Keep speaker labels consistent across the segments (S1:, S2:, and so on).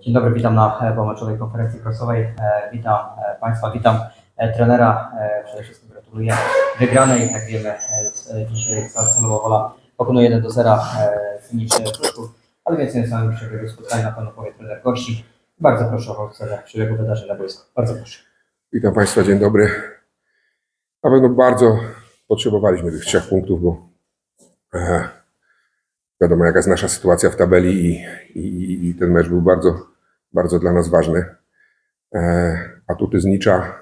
S1: Dzień dobry, witam na e, pomeczowej konferencji prasowej. E, Witam e, Państwa, witam trenera. Przede wszystkim gratuluję wygranej. Jak wiemy, dzisiaj Salowa Wola pokonuje 1 do 0 Cyniczy Pruszków. Ale więcej na samym przebiegu spotkania na pewno powie trener gości. Bardzo proszę o ocenę przebiegu wydarzeń na boisku. Bardzo proszę.
S2: Witam Państwa, dzień dobry. Na pewno bardzo potrzebowaliśmy tych trzech punktów, bo wiadomo jaka jest nasza sytuacja w tabeli i, i, i ten mecz był bardzo, bardzo dla nas ważny. E, atuty z Nicza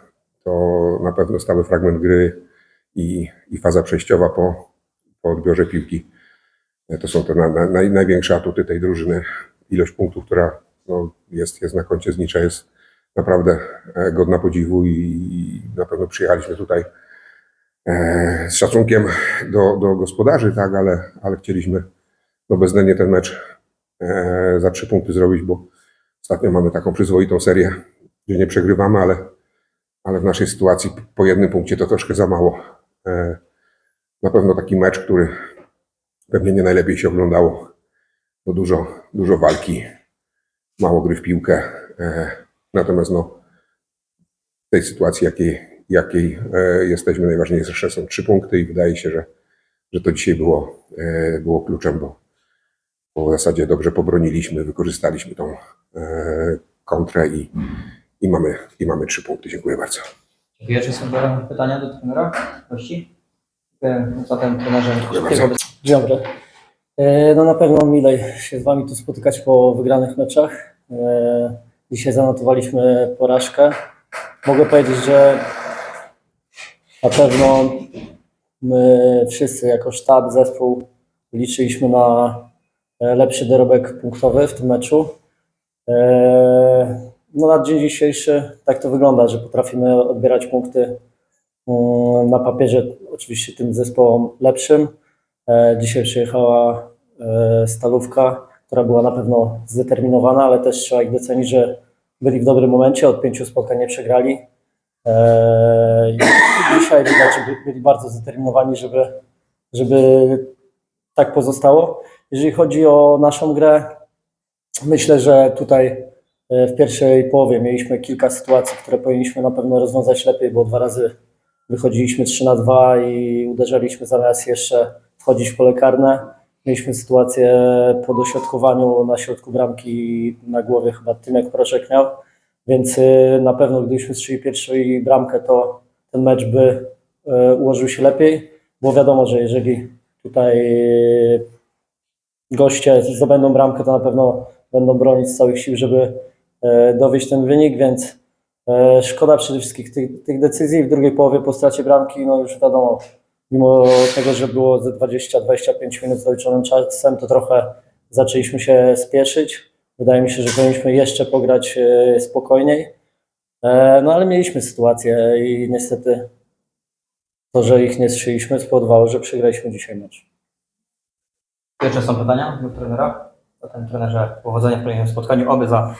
S2: to na pewno stały fragment gry i, i faza przejściowa po, po odbiorze piłki. E, To są te na, na, naj, największe atuty tej drużyny. Ilość punktów, która no, jest, jest na koncie z Nicza jest naprawdę e, godna podziwu i, i na pewno przyjechaliśmy tutaj z szacunkiem do, do gospodarzy, tak, ale, ale chcieliśmy no bezwzględnie ten mecz za trzy punkty zrobić, bo ostatnio mamy taką przyzwoitą serię, gdzie nie przegrywamy, ale, ale w naszej sytuacji po jednym punkcie to troszkę za mało. E, na pewno taki mecz, który pewnie nie najlepiej się oglądało, bo dużo, dużo walki, mało gry w piłkę. E, Natomiast no, w tej sytuacji, jakiej, jakiej e, jesteśmy, najważniejsze są trzy punkty i wydaje się, że, że to dzisiaj było, było kluczem, bo, bo w zasadzie dobrze pobroniliśmy, wykorzystaliśmy tą e, kontrę i, i, mamy, i mamy trzy punkty. Dziękuję bardzo.
S1: Dziękuję. Czy są pytania do trenera gości? E, Zatem trenerze
S2: bardzo.
S3: Dzień dobry. E, No na pewno milej się z Wami tu spotykać po wygranych meczach. Dzisiaj zanotowaliśmy porażkę. Mogę powiedzieć, że na pewno my wszyscy jako sztab, zespół liczyliśmy na lepszy dorobek punktowy w tym meczu. E, No na dzień dzisiejszy tak to wygląda, że potrafimy odbierać punkty mm, na papierze oczywiście tym zespołom lepszym. E, Dzisiaj przyjechała e, stalówka, która była na pewno zdeterminowana, ale też trzeba ich docenić, że byli w dobrym momencie, od pięciu spotkań nie przegrali. E, i Dzisiaj widać, że by- byli bardzo zdeterminowani, żeby, żeby tak pozostało. Jeżeli chodzi o naszą grę, myślę, że tutaj e, w pierwszej połowie mieliśmy kilka sytuacji, które powinniśmy na pewno rozwiązać lepiej, bo dwa razy wychodziliśmy 3 na 2 i uderzaliśmy zamiast jeszcze wchodzić w pole karne. Mieliśmy sytuację po dośrodkowaniu na środku bramki na głowie chyba Tymek Proszek miał, więc y, na pewno gdybyśmy strzeli pierwszą bramkę, to ten mecz by y, ułożył się lepiej, bo wiadomo, że jeżeli tutaj y, goście zdobędą bramkę, to na pewno będą bronić z całych sił, żeby y, dowieść ten wynik, więc E, Szkoda przede wszystkim tych, tych decyzji. W drugiej połowie po stracie bramki, no już wiadomo, mimo tego, że było ze 20-25 minut z doliczonym czasem, to trochę zaczęliśmy się spieszyć. Wydaje mi się, że powinniśmy jeszcze pograć e, spokojniej. E, No ale mieliśmy sytuację i niestety to, że ich nie strzeliśmy, spowodowało, że przegraliśmy dzisiaj mecz.
S1: Jeszcze są pytania do trenera? Zatem trenerze powodzenia w kolejnym spotkaniu, oby za